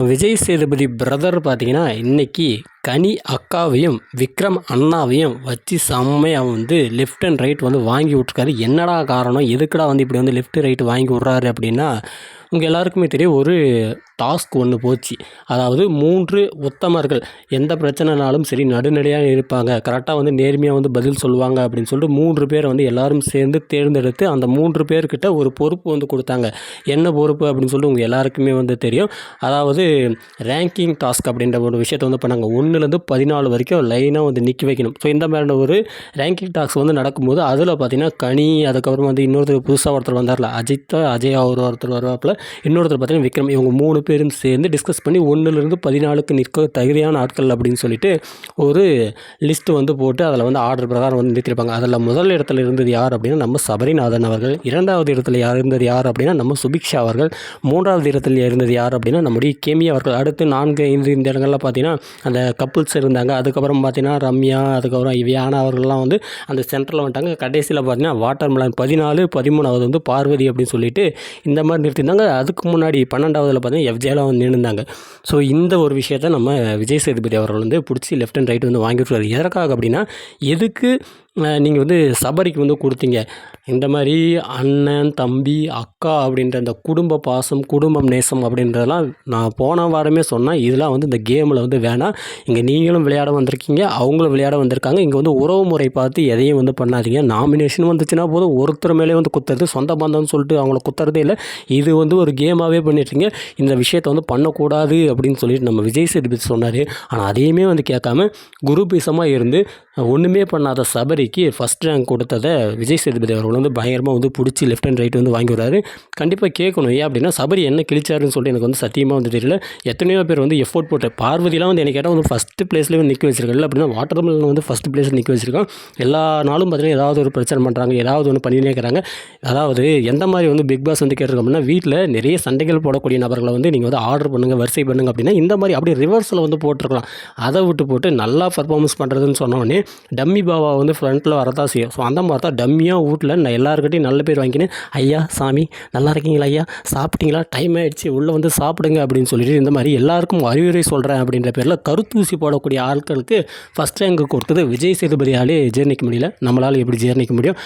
Vijay Sethupathi brother பார்த்தீங்கன்னா இன்னைக்கு கனி அக்காவையும் விக்ரம் அண்ணாவையும் வச்சு செம்மையாக வந்து லெஃப்ட் அண்ட் ரைட் வந்து வாங்கி விட்ருக்காரு என்னடா காரணம்? எதுக்குடா வந்து இப்படி வந்து லெஃப்ட் ரைட் வாங்கி விட்றாரு அப்படின்னா உங்கள் எல்லாருக்குமே தெரியும் ஒரு டாஸ்க் ஒன்று போச்சு. அதாவது மூன்று உத்தமர்கள் எந்த பிரச்சனைனாலும் சரி நடுநடையாக இருப்பாங்க. கரெக்டாக வந்து நேர்மையாக வந்து பதில் சொல்லுவாங்க அப்படின்னு சொல்லிட்டு மூன்று பேர் வந்து எல்லாரும் சேர்ந்து தேர்ந்தெடுத்து அந்த மூன்று பேர்கிட்ட ஒரு பொறுப்பு வந்து கொடுத்தாங்க. என்ன பொறுப்பு அப்படின்னு சொல்லிட்டு உங்கள் எல்லாருக்குமே வந்து தெரியும். அதாவது ரேங்கிங் டாஸ்க் அப்படின்ற ஒரு விஷயத்தை வந்து பண்ணாங்க ஒன்று ஒன்றுலேருந்து பதினாலு வரைக்கும் லைனாக வந்து நிற்க வைக்கணும். ஸோ இந்த மாதிரியான ஒரு ரேங்கிங் டாஸ்க் வந்து நடக்கும்போது அதில் பார்த்தீங்கன்னா கனி அதுக்கப்புறம் வந்து இன்னொருத்தர் புதுசாக ஒருத்தர் வந்தார்ல அஜித்தா அஜய் அவர் ஒருத்தர் வருவாப்பில் இன்னொருத்தர் பார்த்தீங்கன்னா விக்ரம் இவங்க மூணு பேரும் சேர்ந்து டிஸ்கஸ் பண்ணி ஒன்றுலேருந்து பதினாலுக்கு நிற்க தகுதியான ஆட்கள் அப்படின்னு சொல்லிட்டு ஒரு லிஸ்ட்டு வந்து போட்டு அதில் வந்து ஆர்டர் பிரகாரம் வந்து நிறுத்திருப்பாங்க. அதில் முதல் இடத்துல இருந்தது யார் அப்படின்னா நம்ம சபரிநாதன் அவர்கள். இரண்டாவது இடத்துல யார் இருந்தது யார் அப்படின்னா நம்ம சுபிக்ஷா அவர்கள். மூன்றாவது இடத்துல இருந்தது யார் அப்படின்னா நம்முடைய கேமி அவர்கள். அடுத்து நான்கு ஐந்து இந்த இடங்கள்லாம் பார்த்தீங்கன்னா அந்த கப்புள்ஸ் இருந்தாங்க. அதுக்கப்புறம் பார்த்தீங்கன்னா ரம்யா அதுக்கப்புறம் இவ்யானா அவர்கள்லாம் வந்து அந்த சென்டரில் வந்துட்டாங்க. கடைசியில் பார்த்தீங்கன்னா வாட்டர் மெலன் பதினாலு பதிமூணாவது வந்து பார்வதி அப்படின்னு சொல்லிட்டு இந்த மாதிரி நிறுத்தியிருந்தாங்க. அதுக்கு முன்னாடி பன்னெண்டாவதில் பார்த்தீங்கன்னா எஃப்ஜேலாம் வந்து நின்றுந்தாங்க ஸோ இந்த ஒரு விஷயத்த நம்ம விஜய் சேதுபதி அவர்கள் வந்து பிடிச்சி லெஃப்ட் அண்ட் ரைட் வந்து வாங்கி விட்டுருவாரு எதற்காக அப்படின்னா எதுக்கு நீங்கள் வந்து சபரிக்கு வந்து கொடுத்தீங்க. இந்த மாதிரி அண்ணன் தம்பி அக்கா அப்படின்ற அந்த குடும்ப பாசம் குடும்பம் நேசம் அப்படின்றதெல்லாம் நான் போன வாரமே சொன்னேன். இதெல்லாம் வந்து இந்த கேமில் வந்து வேணாம். இங்கே நீங்களும் விளையாட வந்திருக்கீங்க. அவங்களும் விளையாட வந்திருக்காங்க. இங்கே வந்து உறவு முறை பார்த்து எதையும் வந்து பண்ணாதீங்க. நாமினேஷன் வந்துச்சுன்னா போதும். ஒருத்தர் மேலே வந்து குத்துறது சொந்த பந்தம்னு சொல்லிட்டு அவங்கள குத்துறதே இல்லை. இது வந்து ஒரு கேமாகவே பண்ணிட்டுருங்க இந்த விஷயத்தை வந்து பண்ணக்கூடாது அப்படின்னு சொல்லிட்டு நம்ம விஜய் சேதுபதி சொன்னார். ஆனால் அதையுமே வந்து கேட்காம குரூப் இசமாக இருந்து ஒன்றுமே பண்ணாத சபரிக்கு ஃபஸ்ட் ரேங்க் கொடுத்ததை விஜய் சேதுபதி அவர்கள் வந்து பயங்கரமாக வந்து பிடிச்சி லெஃப்ட் அண்ட் ரைட் வந்து வாங்கி வர்றாரு. கண்டிப்பாக கேட்கணும் ஏன் அப்படின்னா சபரி என்ன கிழிச்சாருன்னு சொல்லிட்டு எனக்கு வந்து சத்தியமாக வந்து தெரியல. எத்தனையோ பேர் வந்து எஃபோர்ட் போட்டு பார்வதிலாம் வந்து எனக்கு கேட்டால் வந்து ஃபஸ்ட்டு பிளேஸ்லேயே வந்து நிற்க வச்சிருக்காங்க. அப்படின்னா வாட்டர் மெலன் வந்து ஃபஸ்ட் பிளேஸில் நிற்க வச்சிருக்கான். எல்லா நாளும் பார்த்தீங்கன்னா ஏதாவது ஒரு பிரச்சனை பண்ணுறாங்க ஏதாவது ஒன்று பண்ணினே இருக்கிறாங்க. அதாவது எந்த மாதிரி வந்து பிக் பாஸ் வந்து கேட்டிருக்கோம் அப்படின்னா வீட்டில் நிறைய சண்டைகள் போடக்கூடிய நபர்களை வந்து நீங்கள் வந்து ஆர்டர் பண்ணுங்கள் வரிசை பண்ணுங்க அப்படின்னா இந்த மாதிரி அப்படியே ரிவர்ஸில் வந்து போட்டிருக்கலாம். அதை விட்டு போட்டு நல்லா பர்ஃபார்மன்ஸ் பண்ணுறதுன்னு சொன்னோடனே டம்மி பாபா வந்து ஃப்ரண்ட்டில் வரதா செய்யும். ஸோ அந்த மாதிரி தான் டம்மியாக வீட்டில் நான் எல்லாருக்கிட்டையும் நல்ல பேர் வாங்கினேன் ஐயா சாமி நல்லா இருக்கீங்களா ஐயா? சாப்பிட்டீங்களா? டைம் ஆகிடுச்சு உள்ளே வந்து சாப்பிடுங்க அப்படின்னு சொல்லிட்டு இந்த மாதிரி எல்லாருக்கும் அறிவுரை சொல்கிறேன் அப்படின்ற பேரில் கருத்தூசி போடக்கூடிய ஆட்களுக்கு ஃபஸ்ட் ரேங்க் கொடுத்தது விஜய் சேதுபதியாலே ஜீர்ணிக்க முடியல. நம்மளால் எப்படி ஜீர்ணிக்க முடியும்?